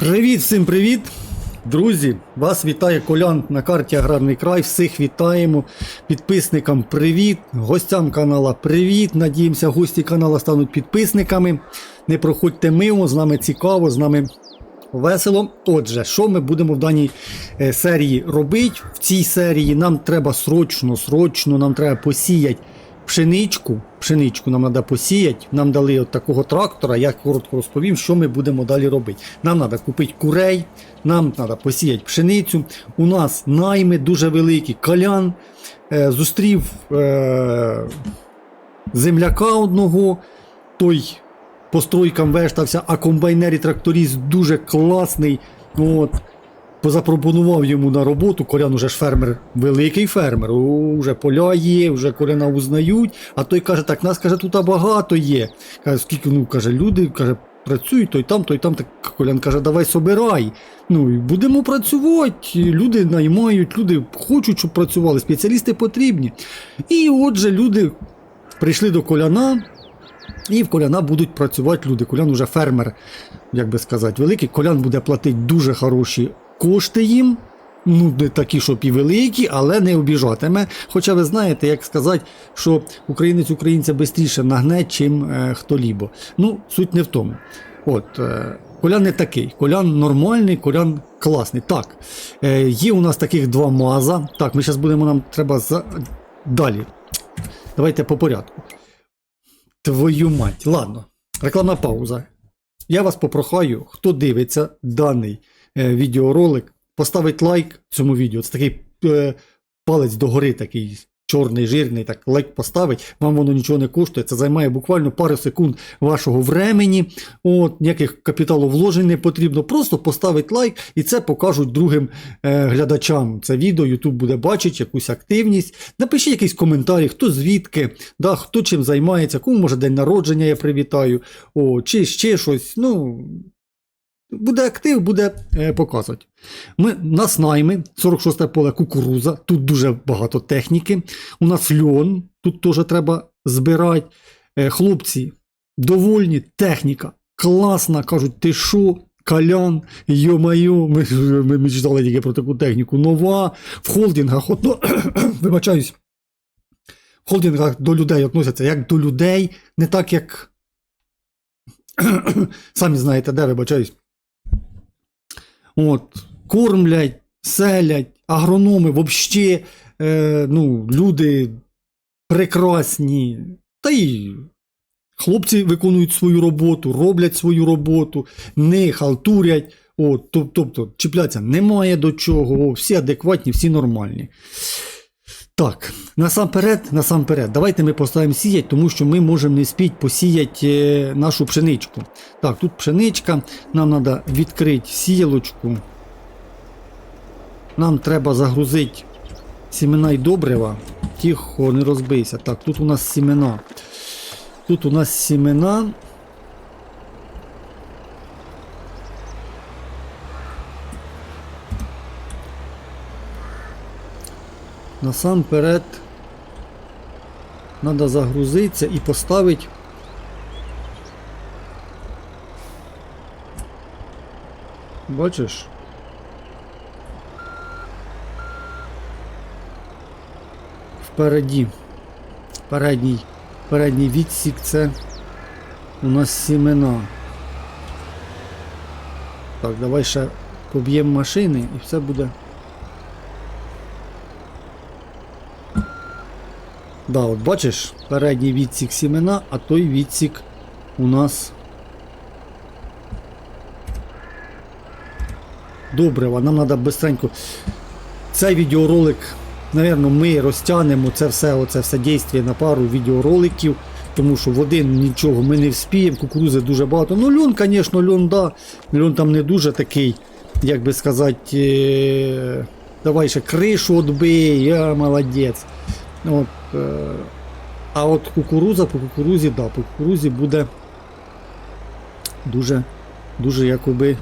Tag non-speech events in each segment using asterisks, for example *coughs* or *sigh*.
Привіт, всім привіт! Друзі, вас вітає Колян на карті Аграрний край. Всіх вітаємо. Підписникам привіт, гостям канала привіт. Надіємося, гості канала стануть підписниками. Не проходьте мимо, з нами цікаво, з нами весело. Отже, що ми будемо в даній е, серії робити? В цій серії нам треба срочно, срочно, нам треба посіяти пшеничку. Пшеничку нам треба посіяти. Нам дали от такого трактора. Я коротко розповім, що ми будемо далі робити. Нам треба купити курей, нам треба посіяти пшеницю. У нас найми дуже великі. Колян е, зустрів е, земляка одного. Той по вештався, а комбайнер і тракторист дуже класний. От. Позапропонував йому на роботу. Колян уже ж фермер, великий фермер. О, вже поля є, вже коляна узнають. А той каже, так нас каже, тут багато є. Каже, скільки ну каже, люди каже, працюють, той там, той там. Так Колян каже, давай собирай. Ну і будемо працювати. Люди наймають, люди хочуть, щоб працювали, спеціалісти потрібні. І отже, люди прийшли до коляна. І в коляна будуть працювати люди. Колян уже фермер, як би сказати, великий. Колян буде платити дуже хороші кошти їм. Ну, не такі, щоб і великі, але не обіжатиме. Хоча ви знаєте, як сказати, що українець українця швидше нагне, чим е, хто-лібо. Ну, суть не в тому. От, е, Колян не такий. Колян нормальний, колян класний. Так, е, є у нас таких два маза. Так, ми зараз будемо, нам треба за... далі. Давайте по порядку. Твою мать. Ладно, рекламна пауза. Я вас попрохаю, хто дивиться даний відеоролик, поставить лайк цьому відео. Це такий е, палець догори, такий чорний, жирний, так лайк поставить. Вам воно нічого не коштує. Це займає буквально пару секунд вашого времені. От, ніяких капіталовложень не потрібно. Просто поставить лайк і це покажуть другим е, глядачам. Це відео YouTube буде бачити якусь активність. Напишіть якийсь коментар, хто звідки, да, хто чим займається, кому може день народження я привітаю, о, чи ще щось. Ну, буде актив, буде е, показувати. Ми, у нас найми, 46 поле кукуруза, тут дуже багато техніки. У нас льон, тут теж треба збирати. Е, хлопці, довольні, техніка, класна, кажуть, ти що? Калян, йо-майо, ми, ми мечтали тільки про таку техніку. Нова, в холдингах, от, ну, *coughs* вибачаюсь, в холдингах до людей относяться як до людей, не так як. *coughs* Самі знаєте, де вибачаюсь. От, кормлять, селять, агрономи взагалі, е, ну, люди прекрасні. Та й хлопці виконують свою роботу, роблять свою роботу, не халтурять. От, тобто, чіпляться немає до чого, всі адекватні, всі нормальні. Так, насамперед, насамперед, давайте ми поставимо сіять, тому що ми можемо не спіть посіяти е, нашу пшеничку. Так, тут пшеничка, нам треба відкрити сіялочку. Нам треба загрузити сімена й добрива. Тихо, не розбийся. Так, тут у нас сімена. Тут у нас сімена. Насамперед треба загрузитися і поставити. Бачиш? Впереді. Передній, передній відсік це у нас сімена. Так, давай ще поб'ємо машини і все буде. Да, от бачиш, передній відсік сімена, а той відсік у нас добрива. Нам треба бистренько. Цей відеоролик, напевно, ми розтягнемо це все, оце все дійство на пару відеороликів, тому що в один нічого ми не вспіємо, кукурузи дуже багато. Ну, льон, звісно, льон, да. Льон там не дуже такий, як би сказати, е... давай ще кришу отбий, я молодець. От, а от кукуруза по кукурузі, да, по кукурузі буде дуже, дуже, якоби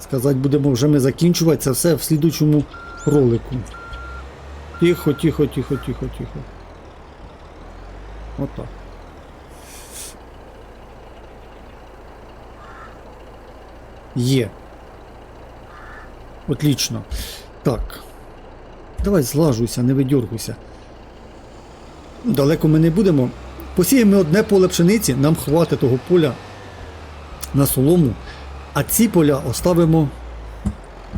сказати, будемо вже ми закінчувати це все в слідучому ролику. Тихо, тихо, тихо, тихо, тихо. Отак. Є. Отлично. Так. Давай злажуйся, не видьоргуйся. Далеко ми не будемо. Посіємо одне поле пшениці, нам хватить того поля на солому. А ці поля оставимо.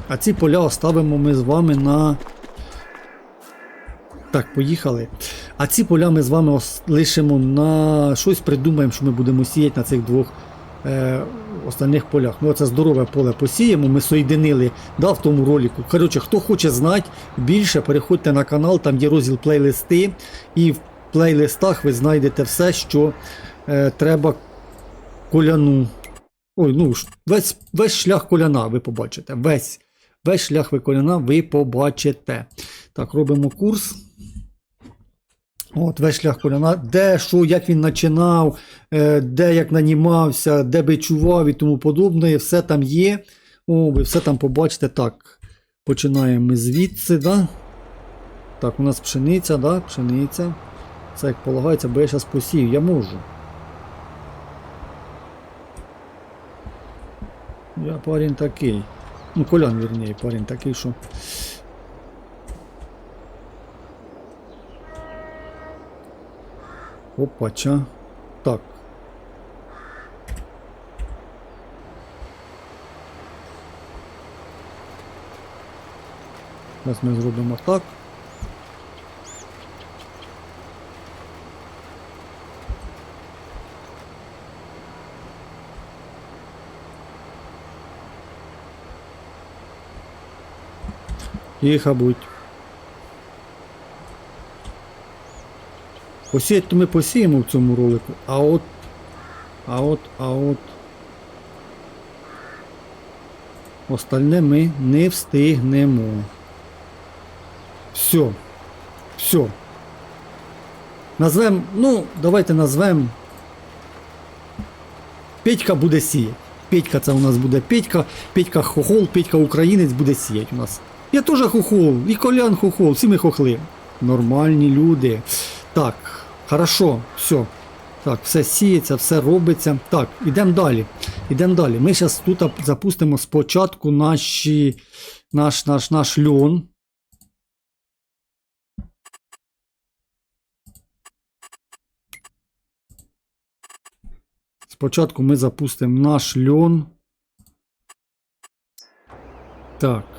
А ці поля оставимо ми з вами на. Так, поїхали. А ці поля ми з вами лишимо на щось придумаємо, що ми будемо сіяти на цих двох е, остальних полях. Ну, це здорове поле посіємо. Ми соєдинили да, в тому ролику. Коротше, хто хоче знати більше, переходьте на канал, там є розділ плейлисти. І плейлистах ви знайдете все, що е, треба коляну. Ой, ну весь, весь шлях коляна ви побачите. Весь, весь шлях ви коляна ви побачите. Так, робимо курс. От, весь шлях коляна, де що, як він починав, е, де як нанімався, де би чував і тому подобне, все там є. О, ви все там побачите. Так, починаємо ми звідси, да? Так, у нас пшениця, да? Пшениця. Це як полагається, бо я зараз посію, я можу. Я парень такий. Ну, колян, вірніше, парень такий, що. Опача. Так. Зараз ми зробимо так. Тихо будь. Посіять то ми посіємо в цьому ролику, а от. А от, а от. Остальне ми не встигнемо. Все. Все. Назвем, ну, давайте назвем. Петька буде сіяти. Петька це у нас буде Петька, Петька хохол, Петька українець буде сіяти у нас. Я теж хохол, і колян хохол, всі ми хохли. Нормальні люди. Так, хорошо, все. Так, все сіється, все робиться. Так, ідемо далі. Ідемо далі. Ми зараз тут запустимо спочатку наші, наш, наш, наш льон. Спочатку ми запустимо наш льон. Так.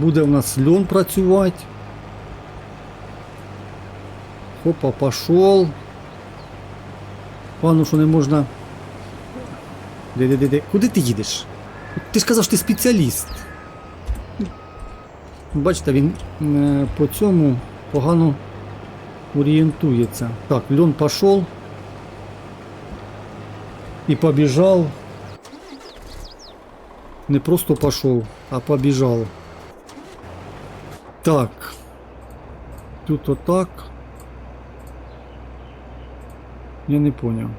Буде у нас льон працювати. Хопа, пошел. Пану, що не можна. Де-де-де-де. Куди ти їдеш? Ти ж казав, що ти спеціаліст. Бачите, він е, по цьому погано орієнтується. Так, льон пошел. І побіжав. Не просто пошел, а побіжав. Так. Тут отак. Я не понял.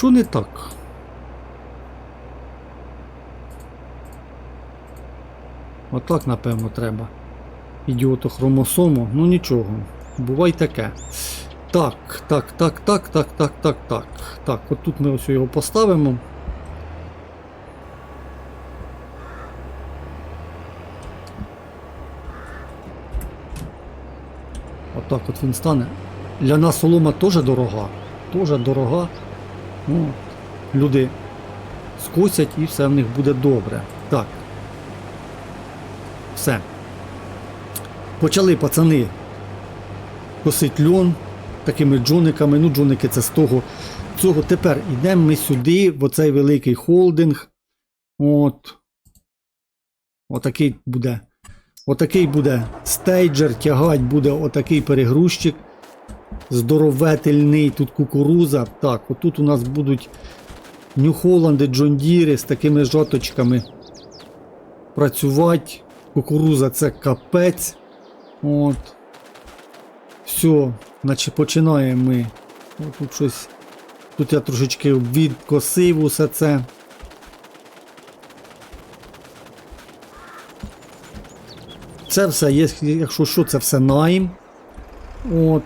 Що не так? Отак, напевно, треба. Ідіоту хромосому, ну нічого. Бувай таке. Так, так, так, так, так, так, так, так. Так, от тут ми ось його поставимо. Отак от він стане. Для нас солома теж дорога. Теж дорога. Ну, люди скосять і все в них буде добре. Так. Все. Почали пацани косить льон такими джониками. Ну, джоники це з того. Цього. Тепер йдемо ми сюди, в оцей великий холдинг. От. Отакий буде. Отакий буде стейджер, тягать буде отакий перегрузчик. Здороветельний, тут кукуруза. Так, отут у нас будуть Нью-Холланди, Джондіри з такими жоточками. працювати. Кукуруза це капець. От. Все, значить починаємо ми. О, тут щось. Тут я трошечки відкосив усе це. Це все є, якщо що, це все найм. От.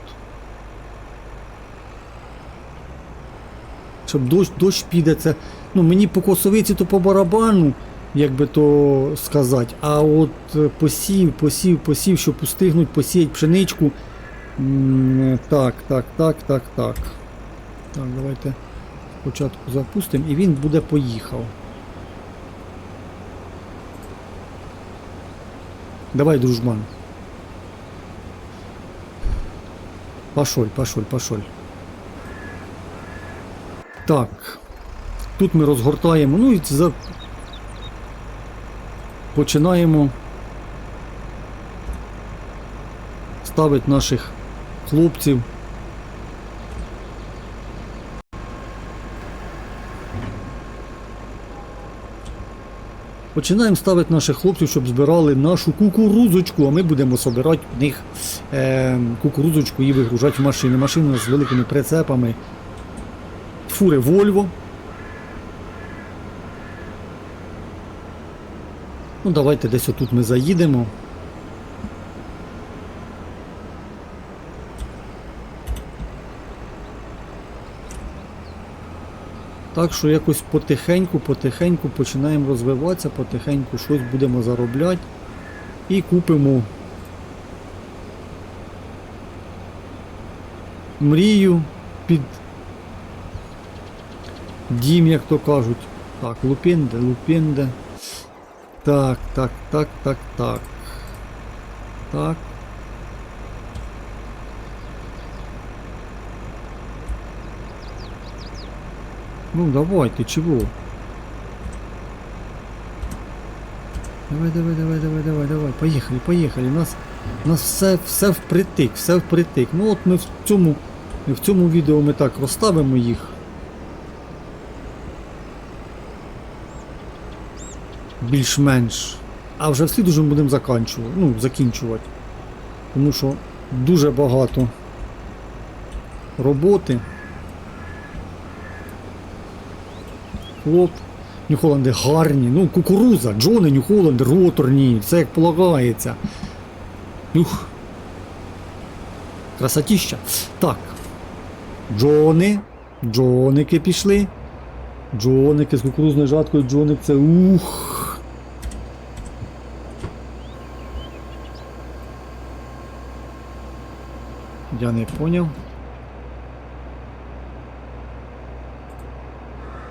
Щоб дощ, дощ піде, це. Ну, мені по косовиці, то по барабану, як би то сказати. А от е, посів, посів, посів, щоб устигнуть посіяти пшеничку. Так, так, так, так, так. Так, давайте спочатку запустимо і він буде поїхав. Давай, дружбан. Пошоль, пошоль, пошоль. Так. Тут ми розгортаємо. Ну і за... починаємо ставити наших хлопців. Починаємо ставити наших хлопців, щоб збирали нашу кукурузочку, а ми будемо збирати в них е, кукурузочку і вигружати в машини. Машини з великими прицепами. Фури Volvo. Ну, давайте десь отут ми заїдемо. Так що якось потихеньку, потихеньку починаємо розвиватися, потихеньку щось будемо заробляти і купимо мрію під дім, як то кажуть. Так, лупінде, лупінде. Так, так, так, так, так. Так. Ну, давай, ты чего? Давай, давай, давай, давай, давай, давай. Поїхали, поїхали. Нас, нас все, все впритик, все впритик. Ну от ми в цьому, в цьому відео ми так розставимо їх. Більш-менш. А вже в слідужому будемо заканчувати. Ну, закінчувати. Тому що дуже багато роботи. Хлоп. Нюхоланди гарні. Ну, кукуруза, Джони, Нюхоланд, роторні, все як полагається. Ух. Красотіща. Так. Джони. Джоники пішли. Джоники з кукурузною жаткою, Джоник це ух. Я не поняв.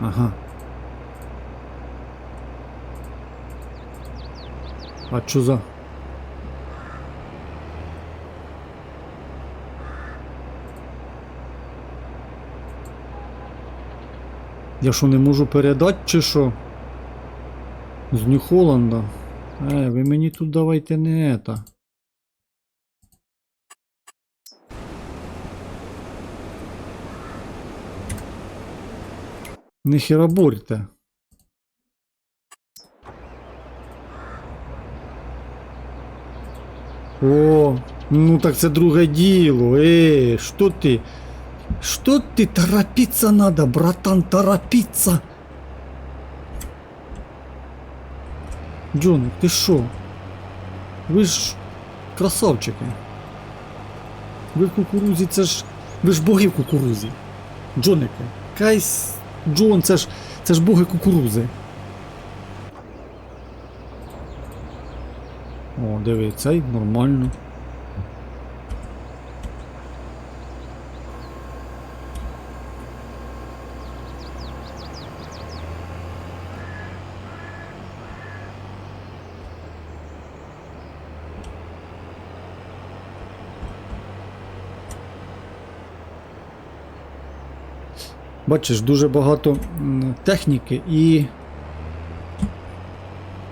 Ага. А що за? Я що не можу передати чи що? З Нью-Холланда? Е, ви мені тут давайте не это. Не хераборьте. О, ну так це друге діло. Ей, що ти? Що ти торопиться надо, братан, торопиться? Джоник, ти що? Ви ж красавчики. Ви в кукурузі, це ж. Ви ж боги в кукурузі. Джонике, кайсь. Джон, це ж. Це ж боги кукурузи. О, диви, цей нормально. Бачиш, дуже багато техніки і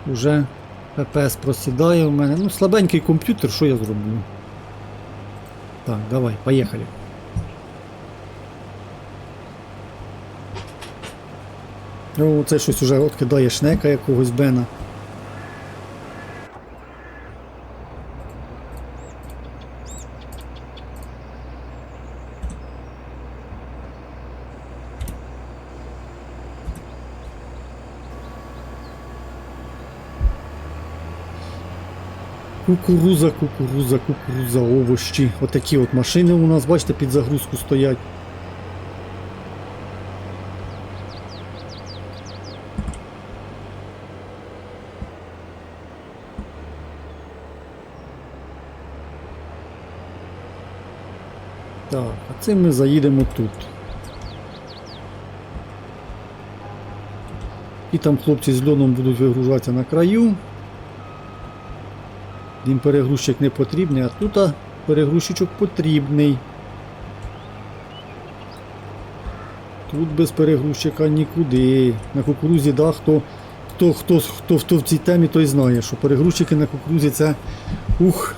вже ППС просідає у мене. Ну, слабенький комп'ютер, що я зроблю? Так, давай, поїхали. Ну, це щось уже от кидає шнека якогось Бена. Кукуруза, кукуруза, кукуруза, овощі. Отакі от машини у нас, бачите, під загрузку стоять. Так, а цим ми заїдемо тут. І там хлопці з льоном будуть вигружатися на краю. Їм перегрузчик не потрібний, а тут перегрузчичок потрібний. Тут без перегрузчика нікуди. На кукурузі, да, хто, хто, хто, хто, хто в цій темі, той знає, що перегрузчики на кукурузі це ух,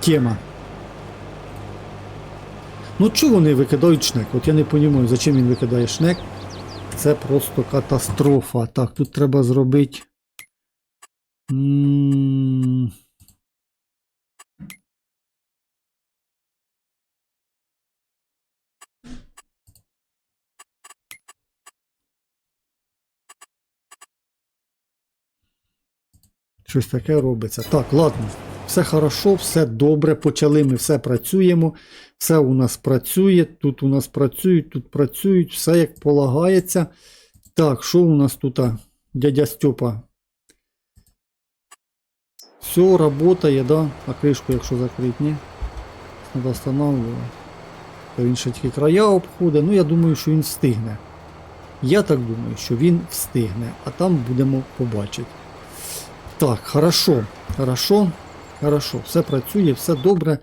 тема. Ну чого вони викидають шнек? От я не розумію, за чим він викидає шнек. Це просто катастрофа. Так, тут треба зробити. Щось таке робиться. Так, ладно. Все хорошо, все добре. Почали ми все працюємо. Все у нас працює. Тут у нас працюють, тут працюють, все як полагається. Так, що у нас тут? Дядя Степа. Все работає, да? А кришку, якщо закрити, ні? Треба встановлювати. Та Він ще тільки края обходить. Ну, я думаю, що він встигне. Я так думаю, що він встигне, а там будемо побачити. Так, хорошо, хорошо, хорошо. Все працює, все добре,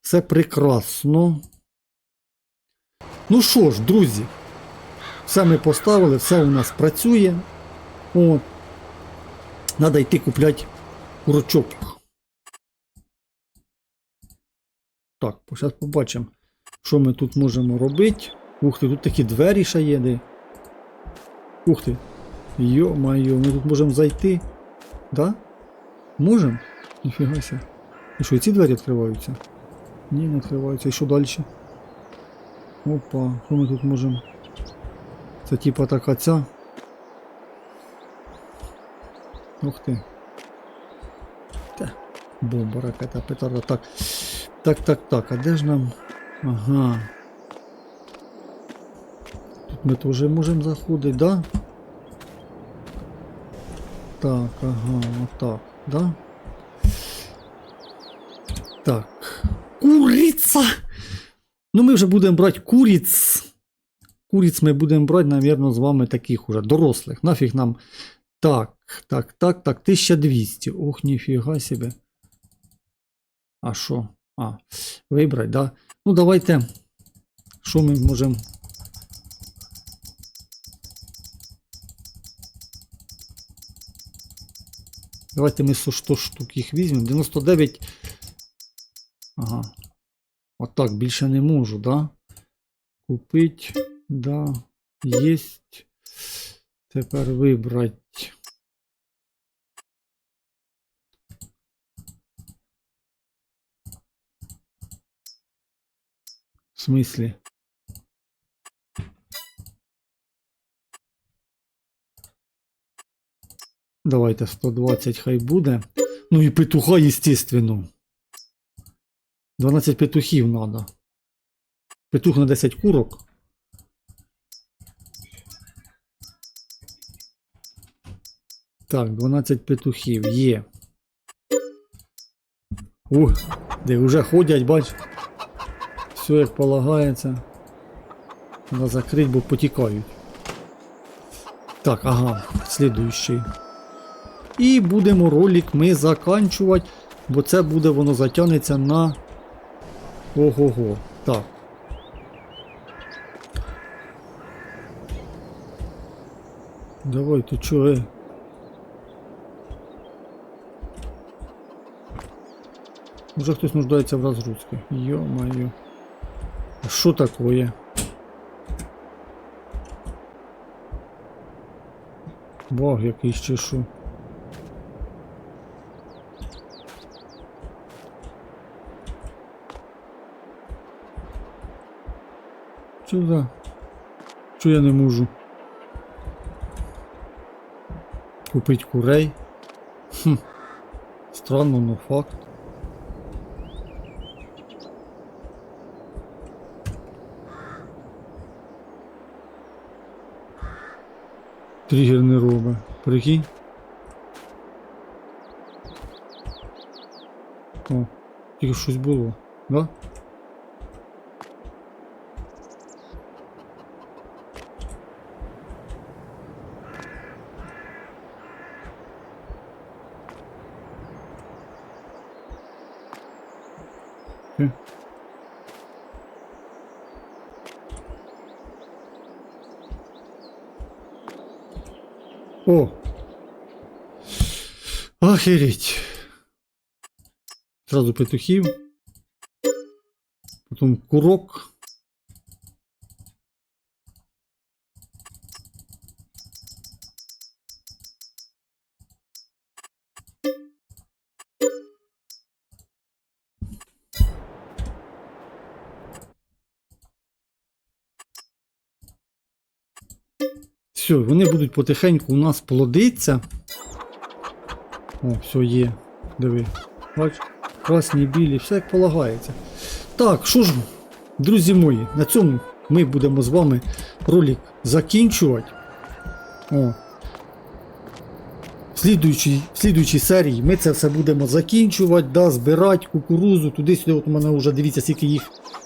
все прекрасно. Ну що ж, друзі, все ми поставили, все у нас працює. От. Надо йти купляти курочок. Так, зараз побачимо, що ми тут можемо робити. Ух ти, тут такі двері ще є. Де. Ух ти. Йо-майо, ми тут можемо зайти. Да? Можем? Ніфіга ся. І що, і ці двері відкриваються? Ні, не відкриваються. І що далі? Опа, що ми тут можемо? Це типа така ця. Ух ти. Та, бомба, ракета, петарда. Так. Так, так, так. А де ж нам? Ага. Тут ми теж можемо заходити, да? Так, ага, отак, да? Так. Куриця! Ну, ми вже будемо брати куриць. Куриць ми будемо брати, напевно, з вами таких уже, дорослих. Нафіг нам. Так, так, так, так, 1200. Ох, ніфіга себе. А що? А, вибрати, да? Ну, давайте. Що ми можемо. Давайте ми 100 штук їх візьмемо. 99. Ага. Отак більше не можу, да? Купить. Да. Єсть. Тепер вибрати. В смислі? Давайте 120 хай буде. Ну і петуха, естественно. 12 петухів надо. Петух на 10 курок. Так, 12 петухів є. Ух, де вже ходять, бач. Все як полагається. Треба закрити, бо потікають. Так, ага, слідуючий. І будемо ролик ми заканчувати, бо це буде воно затягнеться на ого-го. Так. Давай, ти чо, е? Уже хтось нуждається в розгрузці. Йо-моє. А що такое? Баг якийсь чи що? За? Що я не можу? Купить курей? Хм. Странно, но факт. Тригер не робить. Прикинь. О, тільки щось було, да? Хе. О! Охереть! Сразу петухів. Потім курок. Все, вони будуть потихеньку у нас плодитися. О, все є. Диви. Бач, красні, білі, все як полагається. Так, що ж, друзі мої, на цьому ми будемо з вами ролик закінчувати. О. В слідуючій, в слідуючій серії ми це все будемо закінчувати, да, збирати кукурузу, туди-сюди. От у мене вже дивіться, скільки їх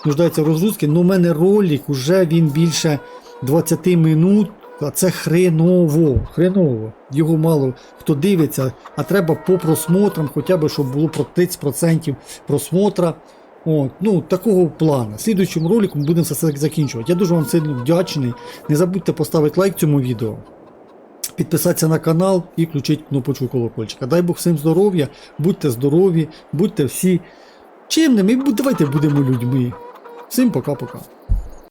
нуждається в розгрузки. Ну, у мене ролик уже він більше 20 минут. А це хреново, хреново. Його мало хто дивиться, а треба по просмотрам, хоча б щоб було про 30% просмотра. От, ну, такого плану. Слідуючим роликом будемо все закінчувати. Я дуже вам сильно вдячний. Не забудьте поставити лайк цьому відео, підписатися на канал і включити кнопочку колокольчика. Дай Бог всім здоров'я, будьте здорові, будьте всі чимними, і давайте будемо людьми. Всім пока-пока.